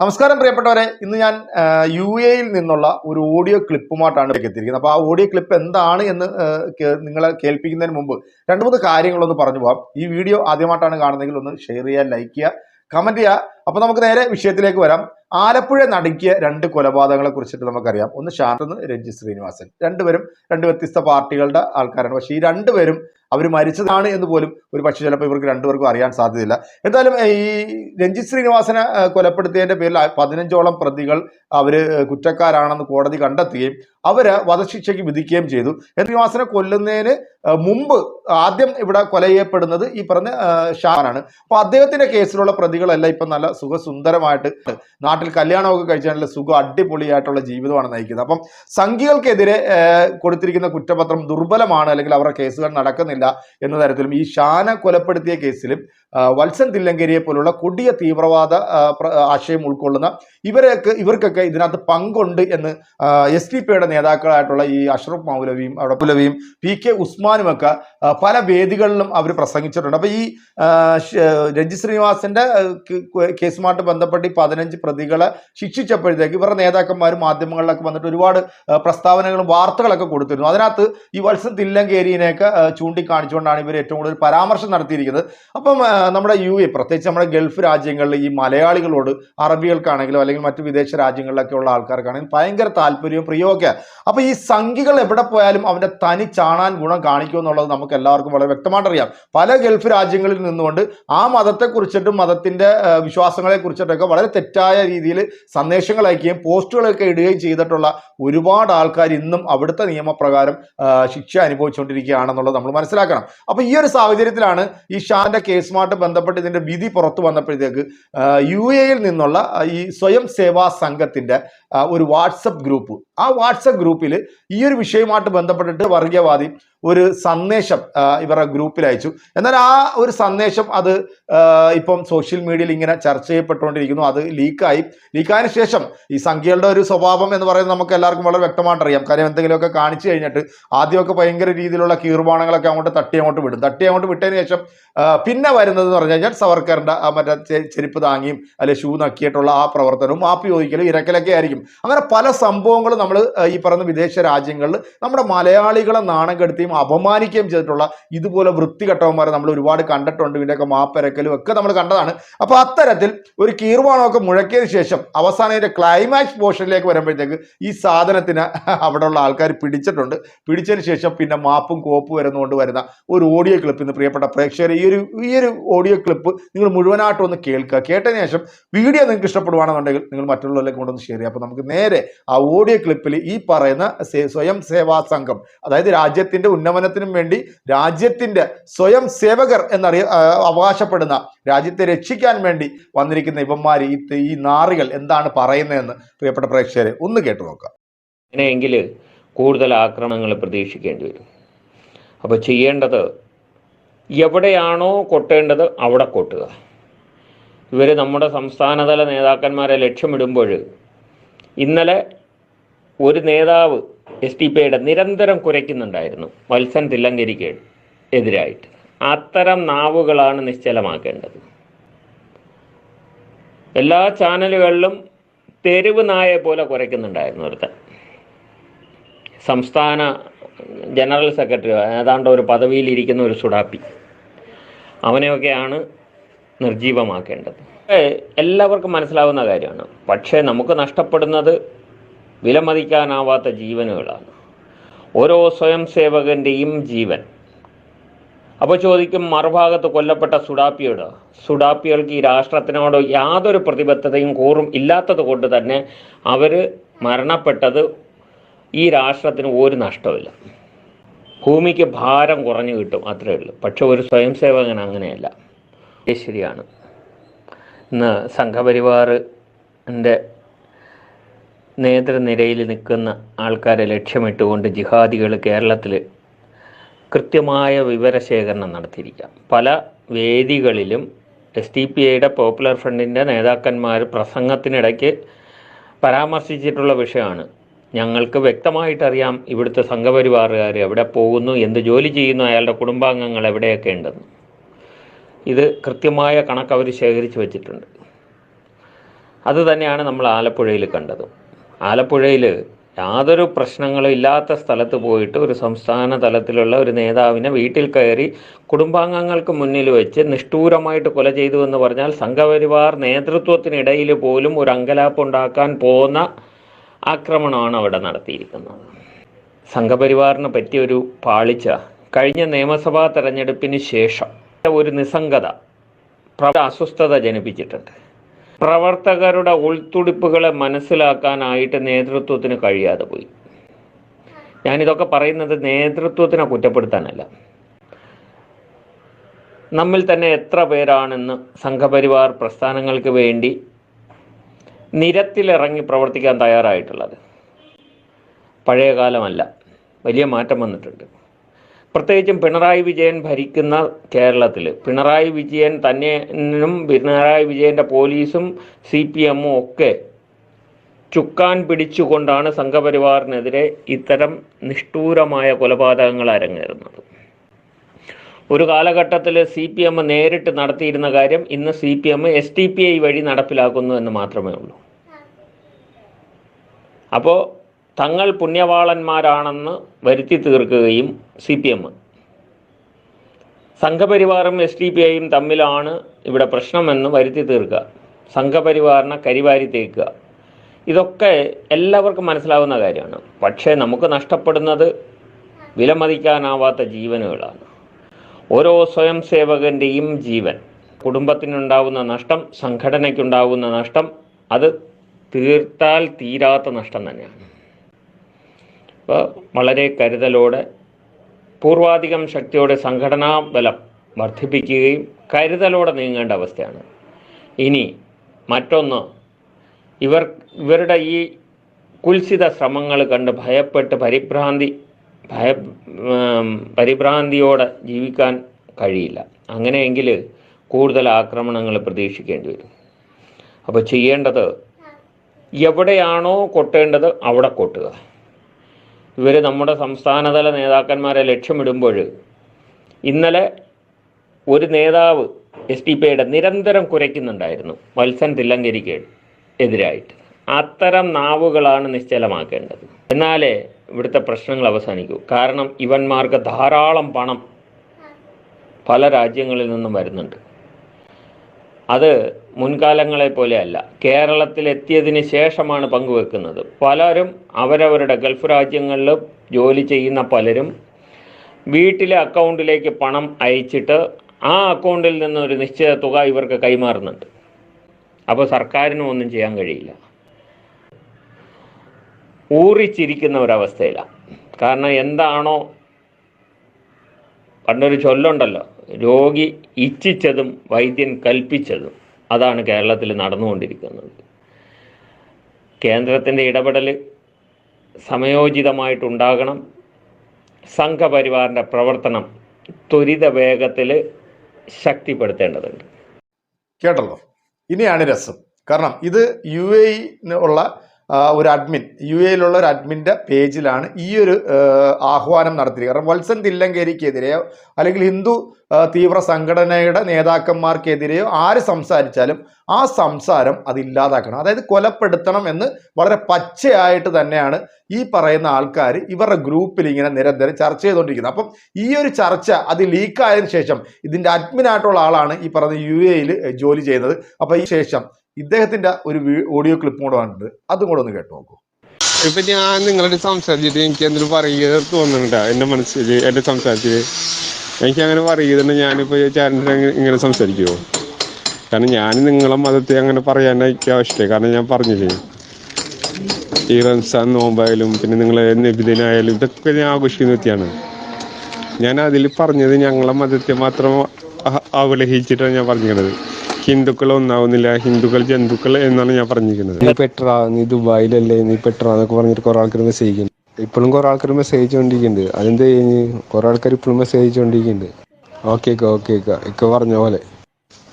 നമസ്കാരം പ്രിയപ്പെട്ടവരെ ഇന്ന് ഞാൻ യു എയിൽ നിന്നുള്ള ഒരു ഓഡിയോ ക്ലിപ്പുമായിട്ടാണ് എത്തിയിരിക്കുന്നത്. അപ്പോൾ ആ ഓഡിയോ ക്ലിപ്പ് എന്താണ് എന്ന് നിങ്ങളെ കേൾപ്പിക്കുന്നതിന് മുമ്പ് രണ്ട് മൂന്ന് കാര്യങ്ങളൊന്ന് പറഞ്ഞു പോകാം ഈ വീഡിയോ ആദ്യമായിട്ടാണ് കാണുന്നതെങ്കിൽ ഒന്ന് ഷെയർ ചെയ്യുക ലൈക്ക് ചെയ്യുക കമന്റ് ചെയ്യുക. അപ്പോൾ നമുക്ക് നേരെ വിഷയത്തിലേക്ക് വരാം. ആലപ്പുഴ നടുക്കിയ രണ്ട് കൊലപാതകങ്ങളെ കുറിച്ചിട്ട് നമുക്കറിയാം. ഒന്ന് ഷാർന്ന് രഞ്ജിത് ശ്രീനിവാസൻ. രണ്ടുപേരും രണ്ട് വ്യത്യസ്ത പാർട്ടികളുടെ ആൾക്കാരാണ്. പക്ഷേ ഈ രണ്ടുപേരും അവർ മരിച്ചതാണ് എന്ന് പോലും ഒരു പക്ഷേ ചിലപ്പോൾ ഇവർക്ക് രണ്ടുപേർക്കും അറിയാൻ സാധ്യതയില്ല. എന്തായാലും ഈ രഞ്ജിത് ശ്രീനിവാസനെ കൊലപ്പെടുത്തിയതിന്റെ പേരിൽ പതിനഞ്ചോളം പ്രതികൾ അവർ കുറ്റക്കാരാണെന്ന് കോടതി കണ്ടെത്തുകയും അവരെ വധശിക്ഷയ്ക്ക് വിധിക്കുകയും ചെയ്തു. ശ്രീനിവാസനെ കൊല്ലുന്നതിന് മുമ്പ് ആദ്യം ഇവിടെ കൊല ചെയ്യപ്പെടുന്നത് ഈ പറഞ്ഞ ഷാനാണ് അപ്പൊ അദ്ദേഹത്തിന്റെ കേസിലുള്ള പ്രതികളല്ല ഇപ്പൊ നല്ല സുഖസുന്ദരമായിട്ട് നാട്ടിൽ കല്യാണമൊക്കെ കഴിച്ചാൽ നല്ല സുഖം അടിപൊളിയായിട്ടുള്ള ജീവിതമാണ് നയിക്കുന്നത്. അപ്പം സംഘികൾക്കെതിരെ കൊടുത്തിരിക്കുന്ന കുറ്റപത്രം ദുർബലമാണ് അല്ലെങ്കിൽ അവരുടെ കേസുകൾ നടക്കുന്നില്ല എന്ന തരത്തിലും ഈ ഷാന കൊലപ്പെടുത്തിയ കേസിലും വത്സൻ തില്ലങ്കേരിയെ പോലുള്ള കൊടിയ തീവ്രവാദ ആശയം ഉൾക്കൊള്ളുന്ന ഇവരൊക്കെ ഇവർക്കൊക്കെ ഇതിനകത്ത് പങ്കുണ്ട് എന്ന് എസ് ഡി പിയുടെ നേതാക്കളായിട്ടുള്ള ഈ അഷ്റഫ് മൗലവിയും അവിടെ പുലവിയും പി കെ ഉസ്മാനും ഒക്കെ പല വേദികളിലും അവർ പ്രസംഗിച്ചിട്ടുണ്ട്. അപ്പോൾ ഈ രഞ്ജി കേ- കേസുമായിട്ട് ബന്ധപ്പെട്ട് ഈ പതിനഞ്ച് പ്രതികളെ ശിക്ഷിച്ചപ്പോഴത്തേക്ക് ഇവരുടെ നേതാക്കന്മാരും മാധ്യമങ്ങളിലൊക്കെ വന്നിട്ട് ഒരുപാട് പ്രസ്താവനകളും വാർത്തകളൊക്കെ കൊടുത്തിരുന്നു. അതിനകത്ത് ഈ വത്സൻ തില്ലങ്കേരിയിനെയൊക്കെ ചൂണ്ടിക്കാണിച്ചുകൊണ്ടാണ് ഇവർ ഏറ്റവും കൂടുതൽ പരാമർശം നടത്തിയിരിക്കുന്നത്. അപ്പം നമ്മുടെ യു എ പ്രത്യേകിച്ച് നമ്മുടെ ഗൾഫ് രാജ്യങ്ങളിൽ ഈ മലയാളികളോട് അറബികൾക്കാണെങ്കിലും അല്ലെങ്കിൽ മറ്റു വിദേശ രാജ്യങ്ങളിലൊക്കെ ഉള്ള ആൾക്കാർക്കാണെങ്കിലും ഭയങ്കര താല്പര്യവും പ്രിയമൊക്കെ അപ്പോൾ ഈ സംഖികൾ എവിടെ പോയാലും അവന്റെ തനി ചാണാൻ ഗുണം കാണിക്കും എന്നുള്ളത് നമുക്ക് എല്ലാവർക്കും വളരെ വ്യക്തമായിട്ട് അറിയാം പല ഗൾഫ് രാജ്യങ്ങളിൽ നിന്നുകൊണ്ട് ആ മതത്തെക്കുറിച്ചിട്ടും മതത്തിന്റെ വിശ്വാസങ്ങളെക്കുറിച്ചിട്ടൊക്കെ വിശ്വാസങ്ങളെ കുറിച്ചിട്ടൊക്കെ വളരെ തെറ്റായ രീതിയിൽ സന്ദേശങ്ങൾ അയക്കുകയും പോസ്റ്റുകളൊക്കെ ഇടുകയും ചെയ്തിട്ടുള്ള ഒരുപാട് ആൾക്കാർ ഇന്നും അവിടുത്തെ നിയമപ്രകാരം ശിക്ഷ അനുഭവിച്ചുകൊണ്ടിരിക്കുകയാണെന്നുള്ളത് നമ്മൾ മനസ്സിലാക്കണം. അപ്പോൾ ഈ ഒരു സാഹചര്യത്തിലാണ് ഈ ഷാന്റെ കേസുമായിട്ട് ബന്ധപ്പെട്ട് ഇതിന്റെ വിധി പുറത്തു വന്നപ്പോഴത്തേക്ക് യു എയിൽ നിന്നുള്ള ഈ സ്വയം സേവാ സംഘത്തിന്റെ ഒരു വാട്സപ്പ് ഗ്രൂപ്പ്. ആ വാട്സപ്പ് ഗ്രൂപ്പിൽ ഈ ഒരു വിഷയവുമായിട്ട് ബന്ധപ്പെട്ടിട്ട് വർഗീയവാദി ഒരു സന്ദേശം ഇവരുടെ ഗ്രൂപ്പിൽ അയച്ചു. എന്നാൽ ആ ഒരു സന്ദേശം അത് ഇപ്പം സോഷ്യൽ മീഡിയയിൽ ഇങ്ങനെ ചർച്ച ചെയ്യപ്പെട്ടുകൊണ്ടിരിക്കുന്നു. അത് ലീക്കായി. ലീക്കായതിനു ശേഷം ഈ സംഖ്യകളുടെ ഒരു സ്വഭാവം എന്ന് പറയുന്നത് നമുക്ക് എല്ലാവർക്കും വളരെ വ്യക്തമായിട്ട് അറിയാം. കാര്യം എന്തെങ്കിലുമൊക്കെ കാണിച്ചു കഴിഞ്ഞിട്ട് ആദ്യമൊക്കെ ഭയങ്കര രീതിയിലുള്ള കീർബാണങ്ങളൊക്കെ അങ്ങോട്ട് തട്ടി അങ്ങോട്ട് വിടും. തട്ടി അങ്ങോട്ട് വിട്ടതിന് ശേഷം പിന്നെ വരുന്നത് എന്ന് പറഞ്ഞു കഴിഞ്ഞാൽ സവർക്കറിന്റെ ആ മറ്റേ ചെരുപ്പ് താങ്ങിയും അല്ലെ ഷൂ നക്കിയിട്ടുള്ള ആ പ്രവർത്തനവും മാപ്പ് ചോദിക്കലും ഇരക്കലൊക്കെ ആയിരിക്കും. അങ്ങനെ പല സംഭവങ്ങളും നമ്മൾ ഈ പറയുന്ന വിദേശ രാജ്യങ്ങളിൽ നമ്മുടെ മലയാളികളെ നാണം കെടുത്തിയും അപമാനിക്കുകയും ചെയ്തിട്ടുള്ള ഇതുപോലെ വൃത്തികെട്ടവന്മാരെ നമ്മൾ ഒരുപാട് കണ്ടിട്ടുണ്ട്. ഇതിന്റെയൊക്കെ മാപ്പരക്കലും ഒക്കെ നമ്മൾ കണ്ടതാണ്. അപ്പോൾ അത്തരത്തിൽ ഒരു കീർവാണമൊക്കെ മുഴക്കിയതിന് ശേഷം അവസാനം ഇതിന്റെ ക്ലൈമാക്സ് പോർഷനിലേക്ക് വരുമ്പോഴത്തേക്ക് ഈ സാധനത്തിന് അവിടെയുള്ള ആൾക്കാർ പിടിച്ചിട്ടുണ്ട്. പിടിച്ചതിന് ശേഷം പിന്നെ മാപ്പും കോപ്പും വരുന്നതുകൊണ്ട് വരുന്ന ഒരു ഓഡിയോ ക്ലിപ്പ് ഇന്ന് പ്രിയപ്പെട്ട പ്രേക്ഷകർ ഈ ഒരു ഈ ഒരു ഓഡിയോ ക്ലിപ്പ് നിങ്ങൾ മുഴുവനായിട്ടും ഒന്ന് കേൾക്കുക. കേട്ടതിന് ശേഷം വീഡിയോ നിങ്ങൾക്ക് ഇഷ്ടപ്പെടുവാണെന്നുണ്ടെങ്കിൽ നിങ്ങൾ മറ്റുള്ളവരിലേക്ക് കൊണ്ടൊന്ന് ഷെയർ ചെയ്യുക. അപ്പോൾ നമുക്ക് നേരെ ആ ഓഡിയോ ക്ലിപ്പിൽ ഈ പറയുന്ന സ്വയം സേവാ സംഘം അതായത് രാജ്യത്തിന്റെ ഉന്നമനത്തിനും വേണ്ടി രാജ്യത്തിന്റെ സ്വയം സേവകർ എന്നറിയ അവകാശപ്പെടുന്ന രാജ്യത്തെ രക്ഷിക്കാൻ വേണ്ടി വന്നിരിക്കുന്ന ഇവന്മാർ ഈ ഈ നാറികൾ എന്താണ് പറയുന്നതെന്ന് പ്രിയപ്പെട്ട പ്രേക്ഷകരെ ഒന്ന് കേട്ടു നോക്കാം. അങ്ങനെയെങ്കിൽ കൂടുതൽ ആക്രമണങ്ങൾ പ്രതീക്ഷിക്കേണ്ടി വരും. അപ്പോൾ ചെയ്യേണ്ടത് എവിടെയാണോ കൊട്ടേണ്ടത് അവിടെ കൊട്ടുക. ഇവർ നമ്മുടെ സംസ്ഥാനതല നേതാക്കന്മാരെ ലക്ഷ്യമിടുമ്പോൾ ഇന്നലെ ഒരു നേതാവ് എസ് ടി പിയുടെ നിരന്തരം കുരയ്ക്കുന്നുണ്ടായിരുന്നു വത്സൻ തില്ലങ്കരിക്ക് എതിരായിട്ട്. അത്തരം നാവുകളാണ് നിശ്ചലമാക്കേണ്ടത്. എല്ലാ ചാനലുകളിലും തെരുവ് നായെ പോലെ കുറയ്ക്കുന്നുണ്ടായിരുന്നു ഒരുത്തൻ. സംസ്ഥാന ജനറൽ സെക്രട്ടറി ഏതാണ്ട് ഒരു പദവിയിലിരിക്കുന്ന ഒരു സുഡാപ്പി. അവനെയൊക്കെയാണ് നിർജീവമാക്കേണ്ടത്. എല്ലാവർക്കും മനസ്സിലാവുന്ന കാര്യമാണ്. പക്ഷേ നമുക്ക് നഷ്ടപ്പെടുന്നത് വിലമതിക്കാനാവാത്ത ജീവനുകളാണ്. ഓരോ സ്വയം സേവകന്റെയും ജീവൻ. അപ്പോൾ ചോദിക്കും മറുഭാഗത്ത് കൊല്ലപ്പെട്ട സുഡാപ്പിയോട് സുഡാപ്പികൾക്ക് ഈ രാഷ്ട്രത്തിനോട് യാതൊരു പ്രതിബദ്ധതയും കൂറും ഇല്ലാത്തത് കൊണ്ട് തന്നെ അവർ മരണപ്പെട്ടത് ഈ രാഷ്ട്രത്തിന് ഒരു നഷ്ടമില്ല ഭൂമിക്ക് ഭാരം കുറഞ്ഞു കിട്ടും അത്രേ ഉള്ളൂ. പക്ഷെ ഒരു സ്വയം സേവകൻ അങ്ങനെയല്ല. ശരിയാണ്. ഇന്ന് സംഘപരിവാറിന്റെ നേതൃനിരയിൽ നിൽക്കുന്ന ആൾക്കാരെ ലക്ഷ്യമിട്ടുകൊണ്ട് ജിഹാദികൾ കേരളത്തിൽ കൃത്യമായ വിവരശേഖരണം നടത്തിയിരിക്കാം. പല വേദികളിലും എസ് ടി പി ഐയുടെ പോപ്പുലർ ഫ്രണ്ടിന്റെ നേതാക്കന്മാർ പ്രസംഗത്തിനിടയ്ക്ക് പരാമർശിച്ചിട്ടുള്ള വിഷയമാണ്. ഞങ്ങൾക്ക് വ്യക്തമായിട്ടറിയാം ഇവിടുത്തെ സംഘപരിവാറുകാർ എവിടെ പോകുന്നു എന്ത് ജോലി ചെയ്യുന്നു അയാളുടെ കുടുംബാംഗങ്ങൾ എവിടെയൊക്കെ ഉണ്ടെന്ന്. ഇത് കൃത്യമായ കണക്ക് അവർ ശേഖരിച്ച് വച്ചിട്ടുണ്ട്. അതുതന്നെയാണ് നമ്മൾ ആലപ്പുഴയിൽ കണ്ടത്. ആലപ്പുഴയിൽ യാതൊരു പ്രശ്നങ്ങളും ഇല്ലാത്ത സ്ഥലത്ത് പോയിട്ട് ഒരു സംസ്ഥാന തലത്തിലുള്ള ഒരു നേതാവിനെ വീട്ടിൽ കയറി കുടുംബാംഗങ്ങൾക്ക് മുന്നിൽ വെച്ച് നിഷ്ഠൂരമായിട്ട് കൊല ചെയ്തു എന്ന് പറഞ്ഞാൽ സംഘപരിവാർ നേതൃത്വത്തിനിടയിൽ പോലും ഒരു അങ്കലാപ്പ് ഉണ്ടാക്കാൻ പോകുന്ന ആക്രമണമാണ് അവിടെ നടത്തിയിരിക്കുന്നത്. സംഘപരിവാറിന് പറ്റിയൊരു പാളിച്ച കഴിഞ്ഞ നിയമസഭാ തെരഞ്ഞെടുപ്പിന് ശേഷം ഒരു നിസ്സംഗത പ്ര- അസ്വസ്ഥത ജനിപ്പിച്ചിട്ടുണ്ട്. പ്രവർത്തകരുടെ ഉൾത്തുടിപ്പുകളെ മനസ്സിലാക്കാനായിട്ട് നേതൃത്വത്തിന് കഴിയാതെ പോയി. ഞാനിതൊക്കെ പറയുന്നത് നേതൃത്വത്തിനെ കുറ്റപ്പെടുത്താനല്ല. നമ്മിൽ തന്നെ എത്ര പേരാണെന്ന് സംഘപരിവാർ പ്രസ്ഥാനങ്ങൾക്ക് വേണ്ടി നിരത്തിലിറങ്ങി പ്രവർത്തിക്കാൻ തയ്യാറായിട്ടുള്ളത്. പഴയ കാലമല്ല വലിയ മാറ്റം വന്നിട്ടുണ്ട്. പ്രത്യേകിച്ചും പിണറായി വിജയൻ ഭരിക്കുന്ന കേരളത്തിൽ പിണറായി വിജയൻ തന്നെയും പിണറായി വിജയന്റെ പോലീസും സി പി എമ്മും ഒക്കെ ചുക്കാൻ പിടിച്ചുകൊണ്ടാണ് സംഘപരിവാറിനെതിരെ ഇത്തരം നിഷ്ഠൂരമായ കൊലപാതകങ്ങൾ അരങ്ങേറുന്നത്. ഒരു കാലഘട്ടത്തിൽ സി പി എം നേരിട്ട് നടത്തിയിരുന്ന കാര്യം ഇന്ന് C P M S T P I വഴി നടപ്പിലാക്കുന്നു എന്ന് മാത്രമേ ഉള്ളൂ. അപ്പോൾ തങ്ങൾ പുണ്യവാളന്മാരാണെന്ന് വരുത്തി തീർക്കുകയും സി പി എം. സംഘപരിവാറും എസ് ഡി പി ഐയും തമ്മിലാണ് ഇവിടെ പ്രശ്നമെന്ന് വരുത്തി തീർക്കുക. സംഘപരിവാറിനെ കരിവാരി തേക്കുക. ഇതൊക്കെ എല്ലാവർക്കും മനസ്സിലാവുന്ന കാര്യമാണ്. പക്ഷേ നമുക്ക് നഷ്ടപ്പെടുന്നത് വിലമതിക്കാനാവാത്ത ജീവനുകളാണ്. ഓരോ സ്വയം സേവകന്റെയും ജീവൻ കുടുംബത്തിനുണ്ടാവുന്ന നഷ്ടം സംഘടനയ്ക്കുണ്ടാവുന്ന നഷ്ടം അത് തീർത്താൽ തീരാത്ത നഷ്ടം തന്നെയാണ്. വളരെ കരുതലോടെ പൂർവാധികം ശക്തിയോടെ സംഘടനാ ബലം വർദ്ധിപ്പിക്കുകയും കരുതലോടെ നീങ്ങേണ്ട അവസ്ഥയാണ്. ഇനി മറ്റൊന്ന് ഇവർ ഇവരുടെ ഈ കുൽസിത ശ്രമങ്ങൾ കണ്ട് ഭയപ്പെട്ട് പരിഭ്രാന്തി ഭയ പരിഭ്രാന്തിയോടെ ജീവിക്കാൻ കഴിയില്ല. അങ്ങനെയെങ്കിൽ കൂടുതൽ ആക്രമണങ്ങൾ പ്രതീക്ഷിക്കേണ്ടി വരും. അപ്പോൾ ചെയ്യേണ്ടത് എവിടെയാണോ കൊട്ടേണ്ടത് അവിടെ കൊട്ടുക. ഇവർ നമ്മുടെ സംസ്ഥാനതല നേതാക്കന്മാരെ ലക്ഷ്യമിടുമ്പോൾ ഇന്നലെ ഒരു നേതാവ് എസ് ഡി പിയുടെ നിരന്തരം കുരയ്ക്കുന്നുണ്ടായിരുന്നു വത്സൻ തില്ലങ്കരിക്ക് എതിരായിട്ട്. അത്തരം നാവുകളാണ് നിശ്ചലമാക്കേണ്ടത്. എന്നാലേ ഇവിടുത്തെ പ്രശ്നങ്ങൾ അവസാനിക്കൂ. കാരണം ഇവന്മാർക്ക് ധാരാളം പണം പല രാജ്യങ്ങളിൽ നിന്നും വരുന്നുണ്ട്. അത് മുൻകാലങ്ങളെ പോലെയല്ല. കേരളത്തിൽ എത്തിയതിന് ശേഷമാണ് പങ്കുവെക്കുന്നത്. പലരും അവരവരുടെ ഗൾഫ് രാജ്യങ്ങളിൽ ജോലി ചെയ്യുന്ന പലരും വീട്ടിലെ അക്കൗണ്ടിലേക്ക് പണം അയച്ചിട്ട് ആ അക്കൗണ്ടിൽ നിന്ന് ഒരു നിശ്ചിത തുക ഇവർക്ക് കൈമാറുന്നുണ്ട്. അപ്പോൾ സർക്കാരിനും ഒന്നും ചെയ്യാൻ കഴിയില്ല. ഊറിച്ചിരിക്കുന്ന ഒരവസ്ഥയിലാണ് കാരണം എന്താണോ പണ്ടൊരു ചൊല്ലുണ്ടല്ലോ. രോഗി ഇച്ഛിച്ചതും വൈദ്യൻ കൽപ്പിച്ചതും അതാണ് കേരളത്തിൽ നടന്നുകൊണ്ടിരിക്കുന്നത്. കേന്ദ്രത്തിന്റെ ഇടപെടൽ സമയോചിതമായിട്ടുണ്ടാകണം. സംഘപരിവാറിന്റെ പ്രവർത്തനം ത്വരിത വേഗത്തിൽ ശക്തിപ്പെടുത്തേണ്ടതുണ്ട്. കേട്ടല്ലോ. ഇനിയാണ് രസം. കാരണം ഇത് യു എ ഉള്ള ഒരു അഡ്മിൻ യു എയിലുള്ള ഒരു അഡ്മിന്റെ പേജിലാണ് ഈ ഒരു ആഹ്വാനം നടത്തിയത് കാരണം വത്സൻ തില്ലങ്കേരിക്കെതിരെയോ അല്ലെങ്കിൽ ഹിന്ദു തീവ്ര സംഘടനയുടെ നേതാക്കന്മാർക്കെതിരെയോ ആര് സംസാരിച്ചാലും ആ സംസാരം അതില്ലാതാക്കണം അതായത് കൊലപ്പെടുത്തണം എന്ന് വളരെ പച്ചയായിട്ട് തന്നെയാണ് ഈ പറയുന്ന ആൾക്കാർ ഇവരുടെ ഗ്രൂപ്പിൽ ഇങ്ങനെ നിരന്തരം ചർച്ച ചെയ്തുകൊണ്ടിരിക്കുന്നത്. അപ്പം ഈ ഒരു ചർച്ച അത് ലീക്കായതിനു ശേഷം ഇതിന്റെ അഡ്മിനായിട്ടുള്ള ആളാണ് ഈ പറഞ്ഞ യു എയിൽ ജോലി ചെയ്യുന്നത്. അപ്പോൾ ഈ ശേഷം ഇദ്ദേഹത്തിന്റെ ഒരു ഓഡിയോ ക്ലിപ്പ് കൂടെ ഉണ്ട് അതും കൂടെ ഒന്ന് കേട്ടു നോക്കൂ. ഇപ്പൊ ഞാൻ നിങ്ങളോട് സംസാരിച്ചിട്ട് എനിക്ക് എന്തെങ്കിലും പറയുക തോന്നുന്നുണ്ട്? എന്റെ മനസ്സിൽ എന്റെ സംസാരത്തിൽ? എനിക്ക് അങ്ങനെ പറയുന്നുണ്ട്. ഞാനിപ്പോ ചാനലിൽ ഇങ്ങനെ സംസാരിക്കുമോ കാരണം ഞാൻ നിങ്ങളെ മതത്തെ അങ്ങനെ പറയാൻ എനിക്ക് ആവശ്യമില്ല. കാരണം ഞാൻ പറഞ്ഞില്ലേ ഈ റംസാൻ നോമ്പായാലും പിന്നെ നിങ്ങളെ നബിദിനായാലും ഇതൊക്കെ ഞാൻ ആഘോഷിക്കുന്ന വ്യക്തിയാണ്. ഞാൻ അതിൽ പറഞ്ഞത് ഞങ്ങളെ മതത്തെ മാത്രം അവലഹിച്ചിട്ടാണ് ഞാൻ പറഞ്ഞിരിക്കുന്നത്. ഹിന്ദുക്കൾ ഒന്നാവുന്നില്ല. ഹിന്ദുക്കൾ ജന്തുക്കൾ എന്നാണ് ഞാൻ പറഞ്ഞിരിക്കുന്നത്. നീ പെട്ര നീ ദുബായിലല്ലേ നീ പെട്ര എന്നൊക്കെ പറഞ്ഞിട്ട് കുറെ ആൾക്കാർ മെസ്സേജ് ചെയ്യുന്നു ഇപ്പോഴും കുറെ ആൾക്കാർ മെസ്സേജ് ചെയ്തുകൊണ്ടിരിക്കുന്നുണ്ട് അതെന്ത് കഴിഞ്ഞ് കുറെ ആൾക്കാർ ഇപ്പോഴും മെസ്സേജ് ചെയ്തുകൊണ്ടിരിക്കുന്നുണ്ട് ഓക്കെ ഒക്കെ ഓക്കെ ഒക്കെ ഇക്ക പറഞ്ഞ പോലെ.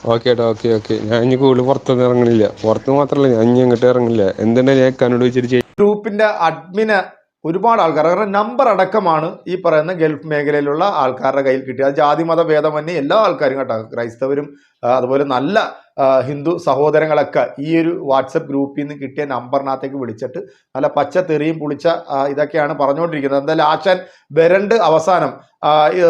ഓക്കെ ഏട്ടാ ഓക്കെ ഓക്കെ. ഞാൻ ഇനി കൂടുതൽ പുറത്തൊന്നും ഇറങ്ങണില്ല. പുറത്ത് മാത്രമല്ല ഞാൻ ഇനി അങ്ങോട്ട് ഇറങ്ങില്ല എന്തുണ്ടെങ്കിലും ഞാൻ കന്നോട് വെച്ചിട്ട് ഗ്രൂപ്പിന്റെ അഡ്മിന് ഒരുപാട് ആൾക്കാർ കാരണം നമ്പർ അടക്കമാണ് ഈ പറയുന്ന ഗൾഫ് മേഖലയിലുള്ള ആൾക്കാരുടെ കയ്യിൽ കിട്ടിയത്. അത് ജാതി മത ഭേദമന്യേ എല്ലാ ആൾക്കാരും കേട്ടോ. ക്രൈസ്തവരും അതുപോലെ നല്ല ഹിന്ദു സഹോദരങ്ങളൊക്കെ ഈ ഒരു വാട്സപ്പ് ഗ്രൂപ്പിൽ നിന്ന് കിട്ടിയ നമ്പറിനകത്തേക്ക് വിളിച്ചിട്ട് നല്ല പച്ച തെറിയും പുളിച്ച ഇതൊക്കെയാണ് പറഞ്ഞുകൊണ്ടിരിക്കുന്നത്. എന്തായാലും ആശാൻ വരണ്ട് അവസാനം.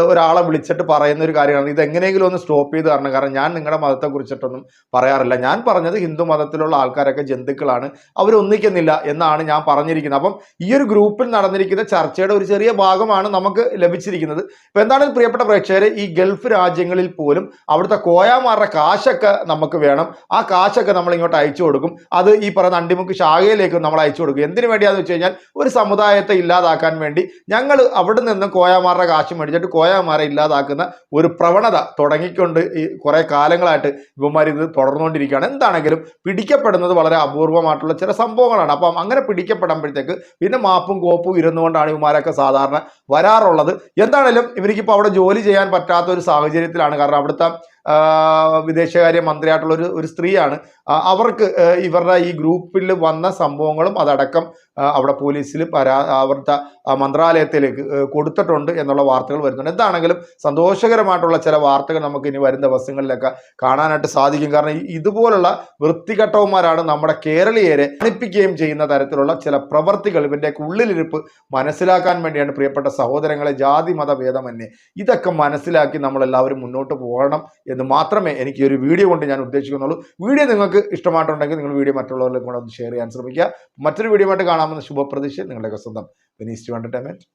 ഒരാളെ വിളിച്ചിട്ട് പറയുന്ന ഒരു കാര്യമാണ്. ഇത് എങ്ങനെയെങ്കിലും ഒന്ന് സ്റ്റോപ്പ് ചെയ്ത് തരണം. കാരണം ഞാൻ നിങ്ങളുടെ മതത്തെ കുറിച്ചിട്ടൊന്നും പറയാറില്ല. ഞാൻ പറഞ്ഞത് ഹിന്ദു മതത്തിലുള്ള ആൾക്കാരൊക്കെ ജന്തുക്കളാണ്. അവരൊന്നിക്കുന്നില്ല എന്നാണ് ഞാൻ പറഞ്ഞിരിക്കുന്നത്. അപ്പം ഈ ഒരു ഗ്രൂപ്പിൽ നടന്നിരിക്കുന്ന ചർച്ചയുടെ ഒരു ചെറിയ ഭാഗമാണ് നമുക്ക് ലഭിച്ചിരിക്കുന്നത്. ഇപ്പൊ എന്താണ് പ്രിയപ്പെട്ട പ്രേക്ഷകരെ? ഈ ഗൾഫ് രാജ്യങ്ങളിൽ പോലും അവിടുത്തെ കോയാമാരുടെ കാശൊക്കെ നമുക്ക് വേണം. ആ കാശൊക്കെ നമ്മൾ ഇങ്ങോട്ട് അയച്ചു കൊടുക്കും. അത് ഈ പറയുന്ന അണ്ടിമുക്ക് ശാഖയിലേക്ക് നമ്മൾ അയച്ചു കൊടുക്കും. എന്തിനു വേണ്ടിയാന്ന് വെച്ച് കഴിഞ്ഞാൽ ഒരു സമുദായത്തെ ഇല്ലാതാക്കാൻ വേണ്ടി ഞങ്ങൾ അവിടെ നിന്ന് കോയാമാരുടെ കാശ് മേടിച്ചിട്ട് കോയമാരെ ഇല്ലാതാക്കുന്ന ഒരു പ്രവണത തുടങ്ങിക്കൊണ്ട് ഈ കുറെ കാലങ്ങളായിട്ട് ഇവന്മാർ ഇത് തുടർന്നുകൊണ്ടിരിക്കുകയാണ്. എന്താണെങ്കിലും പിടിക്കപ്പെടുന്നത് വളരെ അപൂർവമായിട്ടുള്ള ചില സംഭവങ്ങളാണ്. അപ്പം അങ്ങനെ പിടിക്കപ്പെടുമ്പോഴത്തേക്ക് പിന്നെ മാപ്പും കോപ്പും ഇരുന്നുകൊണ്ടാണ് ഇവന്മാരൊക്കെ സാധാരണ വരാറുള്ളത്. എന്താണേലും ഇവർക്കിപ്പോൾ അവിടെ ജോലി ചെയ്യാൻ പറ്റാത്ത ഒരു സാഹചര്യത്തിലാണ്. കാരണം അവിടുത്തെ വിദേശകാര്യ മന്ത്രിയായിട്ടുള്ള ഒരു ഒരു സ്ത്രീയാണ്. അവർക്ക് ഇവരുടെ ഈ ഗ്രൂപ്പിൽ വന്ന സംഭവങ്ങളും അതടക്കം അവിടെ പോലീസിൽ പരാ അവരുടെ മന്ത്രാലയത്തിലേക്ക് കൊടുത്തിട്ടുണ്ട് എന്നുള്ള വാർത്തകൾ വരുന്നുണ്ട്. എന്താണെങ്കിലും സന്തോഷകരമായിട്ടുള്ള ചില വാർത്തകൾ നമുക്ക് ഇനി വരും ദിവസങ്ങളിലൊക്കെ കാണാനായിട്ട് സാധിക്കും. കാരണം ഇതുപോലുള്ള വൃത്തികെട്ടവന്മാരാണ് നമ്മുടെ കേരളീയരെ അണിപ്പിക്കുകയും ചെയ്യുന്ന തരത്തിലുള്ള ചില പ്രവൃത്തികൾ ഇവന്റെയൊക്കെ ഉള്ളിലിരിപ്പ് മനസ്സിലാക്കാൻ വേണ്ടിയാണ് പ്രിയപ്പെട്ട സഹോദരങ്ങളെ ജാതി മത ഭേദമന്യേ. ഇതൊക്കെ മനസ്സിലാക്കി നമ്മളെല്ലാവരും മുന്നോട്ട് പോകണം എന്ന് മാത്രമേ എനിക്ക് ഈ ഒരു വീഡിയോ കൊണ്ട് ഞാൻ ഉദ്ദേശിക്കുന്നുള്ളൂ. വീഡിയോ നിങ്ങൾക്ക് ഇഷ്ടമായിട്ടുണ്ടെങ്കിൽ നിങ്ങൾ വീഡിയോ മറ്റുള്ളവരിലേക്ക് കൂടെ ഒന്ന് ഷെയർ ചെയ്യാൻ ശ്രമിക്കുക. മറ്റൊരു വീഡിയോ ആയിട്ട് കാണാമെന്ന ശുഭപ്രതീക്ഷ. നിങ്ങളുടെയൊക്കെ സ്വന്തം വിനീസ് ടു എന്റർടൈൻമെന്റ്